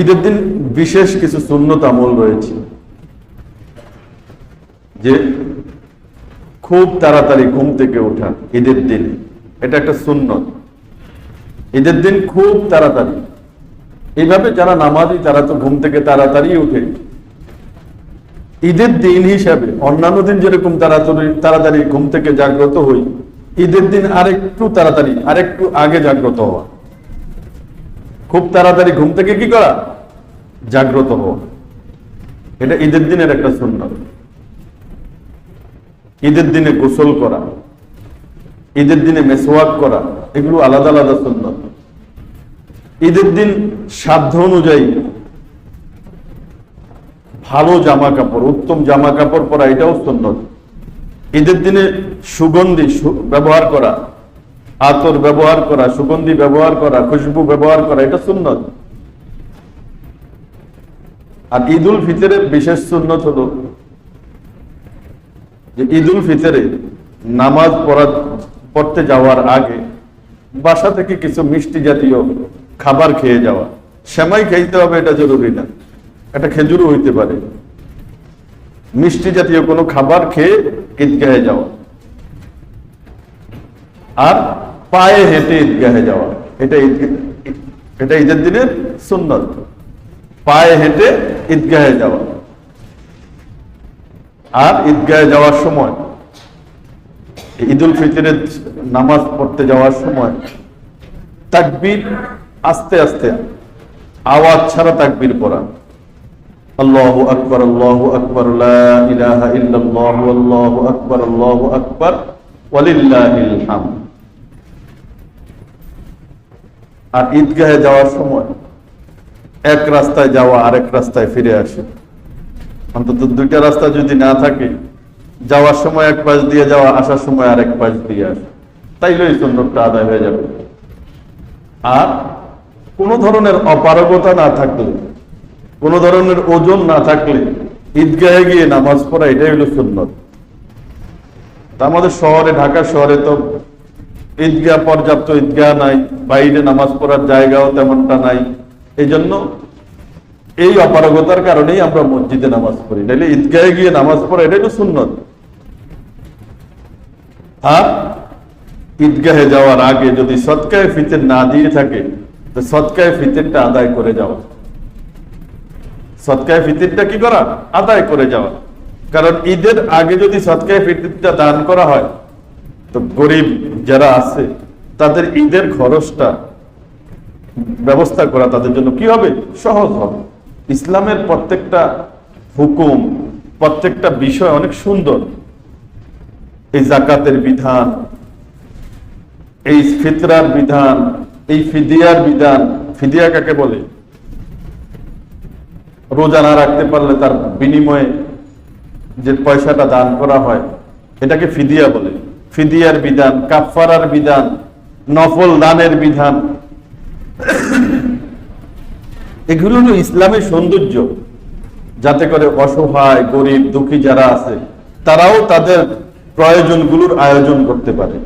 ঈদের দিন বিশেষ কিছু সুন্নত আমল রয়েছে, যে খুব তাড়াতাড়ি ঘুম থেকে ওঠা ঈদের দিন। এটা একটা সুন্নত। ঈদের দিন খুব তাড়াতাড়ি। এইভাবে যারা নামাজি, তারা তো ঘুম থেকে তাড়াতাড়ি উঠে। ঈদের দিন হিসাবে অন্যান্য দিন যেরকম তাড়াতাড়ি তাড়াতাড়ি ঘুম থেকে জাগ্রত হই, ঈদের দিন আরেকটু তাড়াতাড়ি, আরেকটু আগে জাগ্রত হওয়া। খুব তাড়াতাড়ি ঘুম থেকে কি করা? জাগ্রত হওয়া। এটা ঈদের দিনের একটা সুন্নত। ঈদের দিনে গোসল করা, ঈদের দিনে মেসোয়াক করা, এগুলো আলাদা আলাদা সুন্নত। ঈদের দিন সাধ্য অনুযায়ী ভালো জামা কাপড় উত্তম জামা কাপড় পরা এটাও সুন্নত। ঈদের দিনে সুগন্ধি ব্যবহার করা আতর ব্যবহার করা, সুগন্ধি ব্যবহার করা, খুশবু ব্যবহার করা, এটা সুন্নত। আর ঈদ উল ফিতরের বিশেষ সুন্নত হলো যে ঈদ উল ফিতরে নামাজ পড়া, পড়তে যাওয়ার আগে বাসা থেকে কিছু মিষ্টি জাতীয় খাবার খেয়ে যাওয়া। সেমাই খাইতে হবে, এটা জরুরি না। এটা খেজুরও হইতে পারে। মিষ্টি জাতীয় কোনো খাবার খেয়ে ঈদগাহে যাওয়া। আর পায়ে হেঁটে ঈদগাহে যাওয়া। এটা এটা ঈদের দিনের সুন্নত। পায়ে হেঁটে ঈদগাহে যাওয়া। আর ঈদগাহে যাওয়ার সময় ঈদ উল ফিতরের নামাজ পড়তে যাওয়ার সময় তাকবীর আস্তে আস্তে, আওয়াজ ছাড়া তাকবীর পড়া। আল্লাহু আকবার আল্লাহু আকবার ইলাহা ইল্লাল্লাহ, আল্লাহু আকবার আল্লাহু আকবার, ওয়ালিল্লাহিল হামদ। আর ঈদগাহে যাওয়ার সময় এক রাস্তায় যাওয়া, আরেক রাস্তায় ফিরে আসে। অন্তত দুইটা রাস্তা যদি না থাকে, যাওয়ার সময় এক পাশ দিয়ে যাওয়া, আসার সময় আরেক পাশ দিয়ে আসে। তাইলে এই সুন্দরটা আদায় হয়ে যাবে। আর কোন ধরনের অপারগতা না থাকলে, কোন ধরনের ওজন না থাকলে ঈদগাহে গিয়ে নামাজ পড়া, এটাই হলো তা আমাদের শহরে ঢাকা শহরে তো ঈদগাহ পর্যাপ্ত ঈদগাহ নাই, বাইরে নামাজ পড়ার জায়গাও তেমনটা নাই। এই জন্য এই অপারগতার কারণেই আমরা মসজিদে নামাজ পড়ি। নাহলে ঈদগাহে গিয়ে নামাজ পড়া, এটা তো সুন্নত। আর ঈদগাহে যাওয়ার আগে যদি সৎকায় ফিতের না দিয়ে থাকে, তো সৎকায় ফিতেরটা আদায় করে যাওয়া। সৎকায় ফিতিরটা কি করা? আদায় করে যাওয়া। কারণ ঈদের আগে যদি সৎকায় ফিতিরটা দান করা হয় তো গরিব যারা আছে, তাদের ঈদের খরচটা ব্যবস্থা করা তাদের জন্য কি হবে? সহজ হবে। ইসলামের প্রত্যেকটা হুকুম, প্রত্যেকটা বিষয় অনেক সুন্দর। এই জাকাতের বিধান, এই ফিতরার বিধান, এই ফিদিয়ার বিধান, ফিদিয়া কাকে বলে? রোজা না রাখতে পারলে তার বিনিময়ে যে পয়সাটা দান করা হয়, এটাকে ফিদিয়া বলে। ফিদিয়ার বিধান কাফারার বিধান, নফল দানের বিধান। এগুলো হলো ইসলামের সৌন্দর্য। যাতে করে অসহায়, গরিব, দুঃখী যারা আছে, তারাও তাদের প্রয়োজনগুলোর আয়োজন করতে পারে।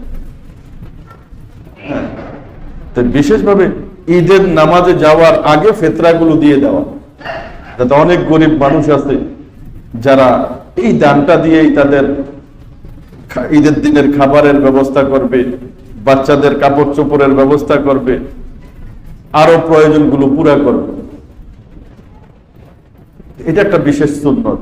হ্যাঁ। তো বিশেষভাবে ঈদের নামাজে যাওয়ার আগে ফেতরাগুলো দিয়ে দেওয়া। যাতে অনেক গরিব মানুষ আছে, যারা এই দানটা দিয়েই তাদের ঈদের দিনের খাবারের ব্যবস্থা করবে, বাচ্চাদের কাপড় চোপড়ের ব্যবস্থা করবে, আরও প্রয়োজনগুলো পুরা করবে। এটা একটা বিশেষ সুন্নত।